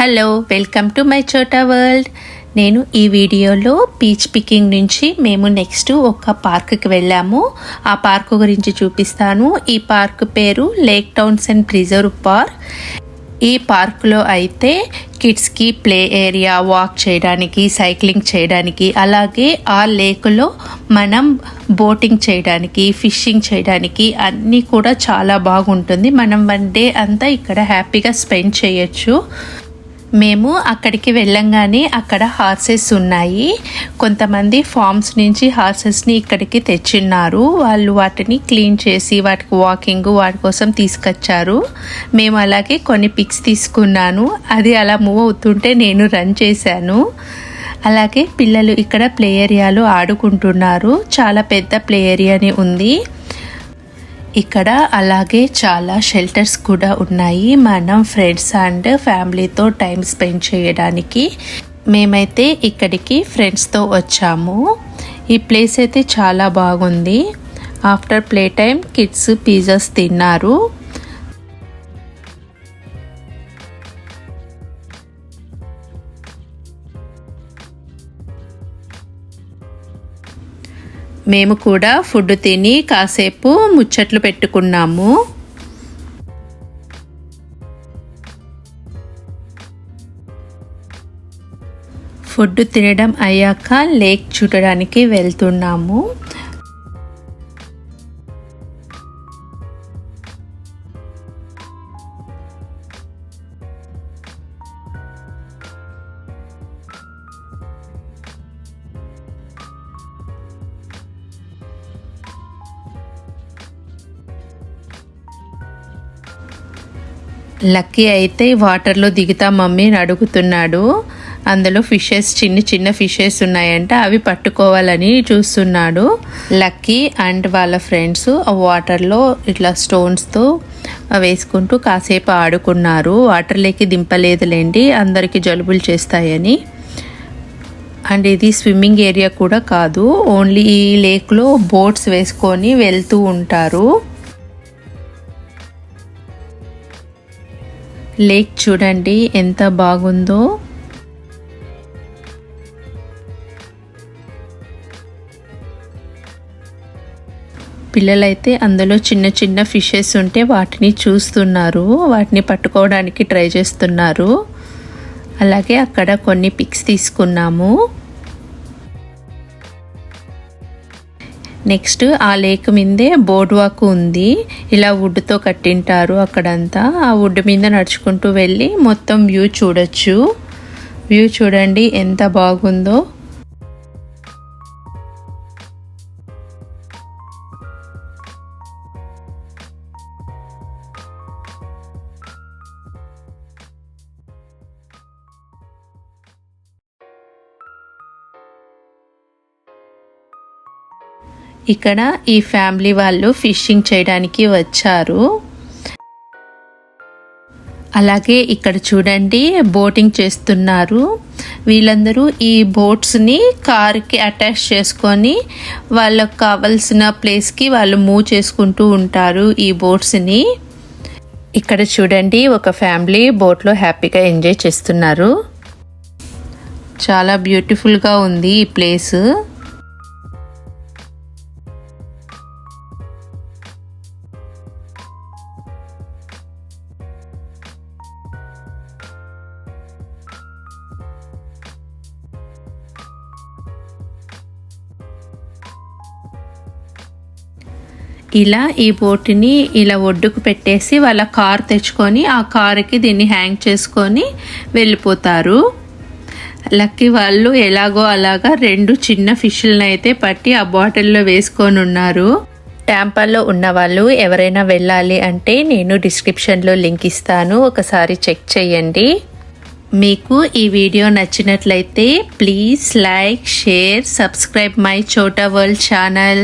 Hello welcome to my Chota world నేను ఈ వీడియోలో పీచ్ పికింగ్ నుంచి మేము నెక్స్ట్ ఒక పార్క్కి వెళ్ళాము. ఆ పార్క్ గురించి చూపిస్తాను. ఈ పార్క్ పేరు lake towns and preserve park ఈ పార్కులో అయితే కిడ్స్కి ప్లే ఏరియా వాక్ చేయడానికి సైక్లింగ్ చేయడానికి అలాగే ఆ లేకులో మనం బోటింగ్ చేయడానికి ఫిషింగ్ చేయడానికి అన్నీ కూడా చాలా బాగుంటుంది. మనం వన్ డే అంతా ఇక్కడ హ్యాపీగా స్పెండ్ చేయొచ్చు. మేము అక్కడికి వెళ్ళంగానే అక్కడ హార్సెస్ ఉన్నాయి. కొంతమంది ఫార్మ్స్ నుంచి హార్సెస్ని ఇక్కడికి తెచ్చిన్నారు. వాళ్ళు వాటిని క్లీన్ చేసి వాటికి వాకింగ్ వాటి కోసం తీసుకొచ్చారు. మేము అలాగే కొన్ని పిక్స్ తీసుకున్నాను. అది అలా మూవ్ అవుతుంటే నేను రన్ చేశాను. అలాగే పిల్లలు ఇక్కడ ప్లే ఏరియాలో ఆడుకుంటున్నారు. చాలా పెద్ద ప్లే ఏరియాని ఉంది. ఇక్కడ అలాగే చాలా షెల్టర్స్ కూడా ఉన్నాయి. మనం ఫ్రెండ్స్ అండ్ ఫ్యామిలీతో టైం స్పెండ్ చేయడానికి మేమైతే ఇక్కడికి ఫ్రెండ్స్తో వచ్చాము. ఈ ప్లేస్ అయితే చాలా బాగుంది. After play time kids pizzas తిన్నారు. మేము కూడా ఫుడ్ తిని కాసేపు ముచ్చట్లు పెట్టుకున్నాము. ఫుడ్ తినడం అయ్యాక లేక్ చూడడానికి వెళ్తున్నాము. లక్కీ అయితే వాటర్లో దిగుతా మమ్మీ అని అడుగుతున్నాడు. అందులో ఫిషెస్ చిన్న చిన్న ఫిషెస్ ఉన్నాయంట అవి పట్టుకోవాలని చూస్తున్నాడు. లక్కీ అండ్ వాళ్ళ ఫ్రెండ్స్ ఆ వాటర్లో ఇట్లా స్టోన్స్తో వేసుకుంటూ కాసేపు ఆడుకున్నారు. వాటర్లోకి దింపలేదులేండి అందరికీ జలుబులు చేస్తాయని. అండ్ ఇది స్విమ్మింగ్ ఏరియా కూడా కాదు ఓన్లీ ఈ లేక్లో బోట్స్ వేసుకొని వెళ్తూ ఉంటారు. లేక్ చూడండి ఎంత బాగుందో. పిల్లలైతే అందులో చిన్న చిన్న ఫిషెస్ ఉంటే వాటిని చూస్తున్నారు వాటిని పట్టుకోవడానికి ట్రై చేస్తున్నారు. అలాగే అక్కడ కొన్ని పిక్స్ తీసుకున్నాము. నెక్స్ట్ ఆ లేక్ మీదే బోర్డ్ వాక్ ఉంది. ఇలా వుడ్తో కట్టింటారు అక్కడంతా. ఆ వుడ్ మీద నడుచుకుంటూ వెళ్ళి మొత్తం వ్యూ చూడొచ్చు. వ్యూ చూడండి ఎంత బాగుందో. ఇక్కడ ఈ ఫ్యామిలీ వాళ్ళు ఫిషింగ్ చేయడానికి వచ్చారు. అలాగే ఇక్కడ చూడండి బోటింగ్ చేస్తున్నారు. వీళ్ళందరూ ఈ బోట్స్ని కార్కి అటాచ్ చేసుకొని వాళ్ళకు కావలసిన ప్లేస్కి వాళ్ళు మూవ్ చేసుకుంటూ ఉంటారు ఈ బోట్స్ని ఇక్కడ చూడండి ఒక ఫ్యామిలీ బోట్లో హ్యాపీగా ఎంజాయ్ చేస్తున్నారు. చాలా బ్యూటిఫుల్గా ఉంది ఈ ప్లేస్. ఇలా ఈ బోటిని ఇలా ఒడ్డుకు పెట్టేసి వాళ్ళ కార్ తెచ్చుకొని ఆ కారుకి దీన్ని హ్యాంగ్ చేసుకొని వెళ్ళిపోతారు. లక్కీ వాళ్ళు ఎలాగో అలాగా రెండు చిన్న ఫిష్లను అయితే పట్టి ఆ బాటిల్లో వేసుకొని ఉన్నారు. ట్యాంపాల్లో ఉన్న వాళ్ళు ఎవరైనా వెళ్ళాలి అంటే నేను డిస్క్రిప్షన్లో లింక్ ఇస్తాను ఒకసారి చెక్ చేయండి. మీకు ఈ వీడియో నచ్చినట్లయితే please like share subscribe my Chota world channel.